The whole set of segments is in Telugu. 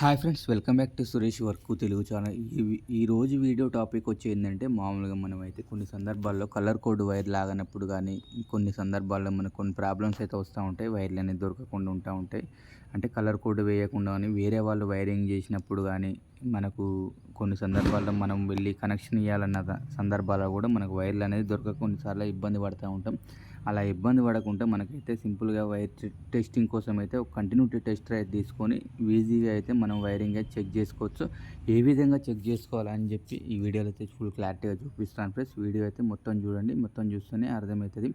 Hi friends welcome back to Suresh work Telugu channel. ఈ ఈ రోజు వీడియో టాపిక్ వచ్చి ఏంటంటే మామూలుగా మనం అయితే కొన్ని సందర్భాల్లో కలర్ కోడ్ వైర్ లాగనప్పుడు కానీ కొన్ని సందర్భాల్లో మనకు కొన్ని ప్రాబ్లమ్స్ అయితే వస్తూ ఉంటాయి. వైర్లు అనేది దొరకకుండా ఉంటా ఉంటాయి. అంటే కలర్ కోడ్ వేయకుండా కానీ వేరే వాళ్ళు వైరింగ్ చేసినప్పుడు కానీ మనకు కొన్ని సందర్భాల్లో మనం వెళ్ళి కనెక్షన్ ఇవ్వాలన్న సందర్భాల్లో కూడా మనకు వైర్లు అనేది దొరక కొన్నిసార్లు ఇబ్బంది పడుతూ ఉంటాం. అలా ఇబ్బంది పడకుండా మనకైతే సింపుల్గా వైర్ టెస్టింగ్ కోసం అయితే ఒక కంటిన్యూటీ టెస్టర్ అయితే తీసుకొని ఈజీగా అయితే మనం వైరింగ్ అయితే చెక్ చేసుకోవచ్చు. ఏ విధంగా చెక్ చేసుకోవాలని చెప్పి ఈ వీడియోలో అయితే ఫుల్ క్లారిటీగా చూపిస్తాను ఫ్రెండ్స్. వీడియో అయితే మొత్తం చూడండి. మొత్తం చూస్తేనే అర్థమవుతుంది.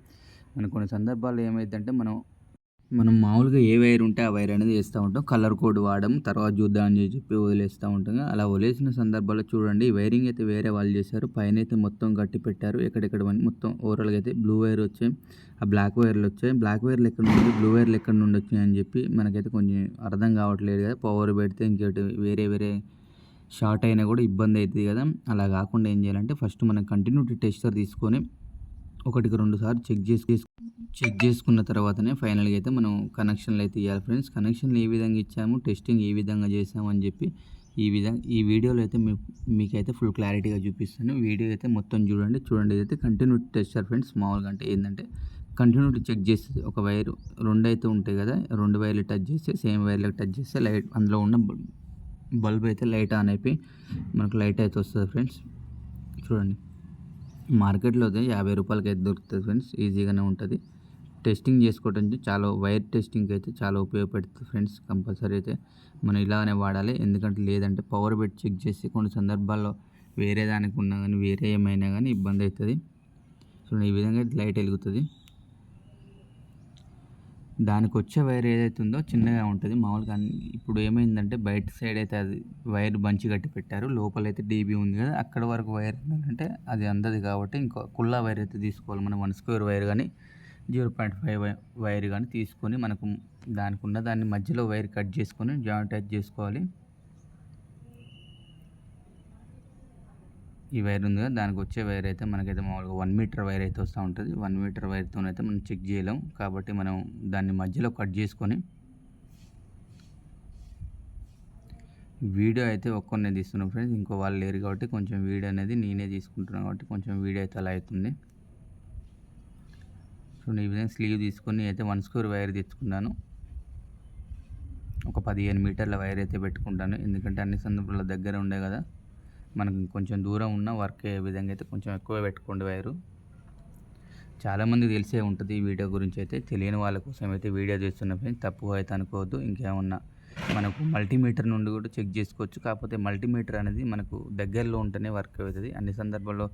మన కొన్ని సందర్భాల్లో ఏమైందంటే మనం మనం మామూలుగా ఏ వైర్ ఉంటే ఆ వైర్ అనేది వేస్తూ ఉంటాం. కలర్ కోడ్ వాడడం తర్వాత చూద్దాం అని చెప్పి వదిలేస్తూ ఉంటాం. అలా వదిలేసిన సందర్భాల్లో చూడండి వైరింగ్ అయితే వేరే వాళ్ళు చేశారు. పైన అయితే మొత్తం గట్టి పెట్టారు. ఎక్కడెక్కడ మొత్తం ఓవరాల్గా అయితే బ్లూ వైర్ వచ్చాయి. ఆ బ్లాక్ వైర్లు వచ్చాయి. బ్లాక్ వైర్లు ఎక్కడ నుండి బ్లూ వైర్లు ఎక్కడ నుండి వచ్చాయి అని చెప్పి మనకైతే కొంచెం అర్థం కావట్లేదు కదా. పవర్ పెడితే ఇంకోటి వేరే వేరే షార్ట్ అయినా కూడా ఇబ్బంది అవుతుంది కదా. అలా కాకుండా ఏం చేయాలంటే ఫస్ట్ మనం కంటిన్యూటీ టెస్టర్ తీసుకొని ఒకటికి రెండు సార్లు చెక్ చేసి చెక్ చేసుకున్న తర్వాతనే ఫైనల్గా అయితే మనం కనెక్షన్లు అయితే ఇవ్వాలి ఫ్రెండ్స్. కనెక్షన్లు ఏ విధంగా ఇచ్చాము టెస్టింగ్ ఏ విధంగా చేసాము అని చెప్పి ఈ విధంగా ఈ వీడియోలో అయితే మీ మీకైతే ఫుల్ క్లారిటీగా చూపిస్తాను. వీడియో అయితే మొత్తం చూడండి. చూడండి ఇదైతే కంటిన్యూ టెస్టర్ ఫ్రెండ్స్. మామూలుగా అంటే ఏంటంటే కంటిన్యూటీ చెక్ చేస్తే ఒక వైర్ రెండు అయితే ఉంటాయి కదా రెండు వైర్లు టచ్ చేస్తే సేమ్ వైర్లకు టచ్ చేస్తే లైట్ అందులో ఉన్న బల్బ్ అయితే లైట్ ఆన్ అయిపోయి మనకు లైట్ అయితే వస్తుంది ఫ్రెండ్స్. చూడండి. మార్కెట్లో అయితే యాభై రూపాయలకి అయితే దొరుకుతుంది ఫ్రెండ్స్. ఈజీగానే ఉంటుంది. టెస్టింగ్ చేసుకోవడం చాలా వైర్ టెస్టింగ్ అయితే చాలా ఉపయోగపడుతుంది ఫ్రెండ్స్ కంపల్సరీ అయితే. మనం ఇలాగనే వాడాలి. ఎందుకంటే లేదంటే పవర్ పెట్టి చెక్ చేసి కొన్ని సందర్భాల్లో వేరే దానికి ఉన్నా కానీ వేరే ఏమైనా కానీ ఇబ్బంది అవుతుంది. సో ఈ విధంగా లైట్ వెలుగుతుంది. దానికి వచ్చే వైర్ ఏదైతే ఉందో చిన్నగా ఉంటుంది. మామూలుగా ఇప్పుడు ఏమైందంటే బయట సైడ్ అయితే అది వైర్ బంచి కట్టి పెట్టారు. లోపలైతే డీబీ ఉంది కదా అక్కడ వరకు వైర్ ఏంటంటే అది అందది కాబట్టి ఇంకో కుల్లా వైర్ అయితే తీసుకోవాలి. మనం వన్ స్క్వేర్ వైర్ కానీ జీరో పాయింట్ ఫైవ్ వైర్ కానీ తీసుకొని మనకు దానికి ఉన్న దాన్ని మధ్యలో వైర్ కట్ చేసుకొని జాయింట్ టచ్ చేసుకోవాలి. ఈ వైర్ ఉంది కదా దానికి వచ్చే వైర్ అయితే మనకైతే మామూలుగా వన్ మీటర్ వైర్ అయితే వస్తూ ఉంటుంది. వన్ మీటర్ వైర్తో అయితే మనం చెక్ చేయలేం. కాబట్టి మనం దాన్ని మధ్యలో కట్ చేసుకొని వీడియో అయితే ఒక్కరినే తీస్తున్నాం ఫ్రెండ్స్ ఇంకో వాళ్ళు లేరు కాబట్టి కొంచెం వీడియో అనేది నేనే తీసుకుంటున్నాను కాబట్టి కొంచెం వీడియో అయితే అలా అవుతుంది. సో ఈ విధంగా స్లీవ్ తీసుకొని అయితే వన్ స్క్వేర్ వైర్ తెచ్చుకున్నాను. ఒక పదిహేను మీటర్ల వైర్ అయితే పెట్టుకుంటాను. ఎందుకంటే అన్ని సందర్భాల దగ్గర ఉండే కదా. మనకు కొంచెం దూరం ఉన్న వర్క్ అయ్యే విధంగా అయితే కొంచెం ఎక్కువ పెట్టుకోండి వైరు చాలామంది తెలిసే ఉంటుంది ఈ వీడియో గురించి అయితే. తెలియని వాళ్ళ కోసం అయితే వీడియో చేస్తున్నప్పుడు తప్పు అయితే అనుకోవద్దు. ఇంకేమన్నా మనకు మల్టీమీటర్ నుండి కూడా చెక్ చేసుకోవచ్చు. కాకపోతే మల్టీమీటర్ అనేది మనకు దగ్గరలో ఉంటేనే వర్క్ అవుతుంది. అన్ని సందర్భాల్లో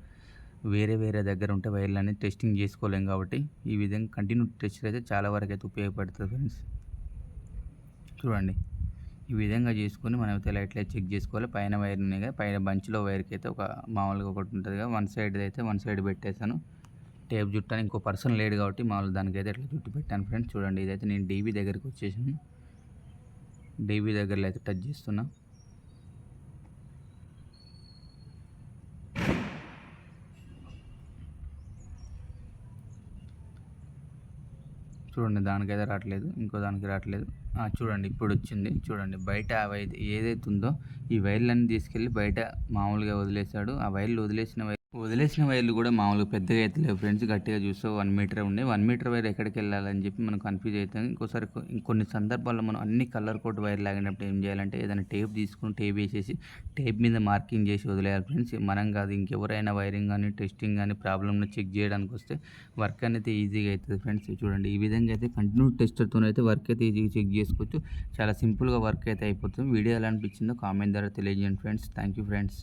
వేరే వేరే దగ్గర ఉంటే వైర్లు అనేది టెస్టింగ్ చేసుకోలేం కాబట్టి ఈ విధంగా కంటిన్యూ టెస్ట్ అయితే చాలా వరకు అయితే ఉపయోగపడుతుంది ఫ్రెండ్స్. చూడండి. ఈ విధంగా చేసుకొని మనం అయితే లైట్ లైట్ చెక్ చేసుకోవాలి. పైన వైర్ ఉన్నాయి కదా పైన బంచ్లో వైర్కి అయితే ఒక మామూలుగా ఒకటి ఉంటుంది కదా వన్ సైడ్ అయితే వన్ సైడ్ పెట్టేశాను. టేప్ చుట్టాను ఇంకో పర్సన్ లేడు కాబట్టి మామూలు దానికైతే ఇట్లా చుట్టు పెట్టాను ఫ్రెండ్స్. చూడండి ఇదైతే నేను డీబీ దగ్గరికి వచ్చేసాను. డీబీ దగ్గరలో అయితే టచ్ చేస్తున్నా. చూడండి దానికైతే రావట్లేదు ఇంకో దానికి రావట్లేదు. చూడండి ఇప్పుడు వచ్చింది చూడండి బయట ఏదైతే ఉందో ఈ వైర్లన్నీ తీసుకెళ్ళి బయట మామూలుగా వదిలేశాడు. ఆ వైర్లు వదిలేసిన వదిలేసిన వైర్లు కూడా మామూలుగా పెద్దగా అయితే లేవు. ఫ్రెండ్స్ గట్టిగా చూస్తే వన్ మీటర్ ఉండే. వన్ మీటర్ వైర్ ఎక్కడికి వెళ్ళాలని చెప్పి మనం కన్ఫ్యూజ్ అవుతాం. ఇంకోసారి కొన్ని సందర్భాల్లో మనం అన్ని కలర్ కోట్ వైర్ లాగినప్పుడు ఏం చేయాలంటే ఏదైనా టేప్ తీసుకుని టేప్ వేసేసి టేప్ మీద మార్కింగ్ చేసి వదిలేయాలి ఫ్రెండ్స్. మనం కాదు ఇంకెవరైనా వైరింగ్ కానీ టెస్టింగ్ కానీ ప్రాబ్లమ్ని చెక్ చేయడానికి వస్తే వర్క్ అనేది ఈజీగా అవుతుంది ఫ్రెండ్స్. చూడండి ఈ విధంగా అయితే కంటిన్యూ టెస్టర్తో అయితే వర్క్ అయితే ఈజీగా చెక్ చేసుకోవచ్చు. చాలా సింపుల్గా వర్క్ అయితే అయిపోతుంది. వీడియో ఎలా అనిపించిందో కామెంట్ ద్వారా తెలియజేయండి ఫ్రెండ్స్. Thank you friends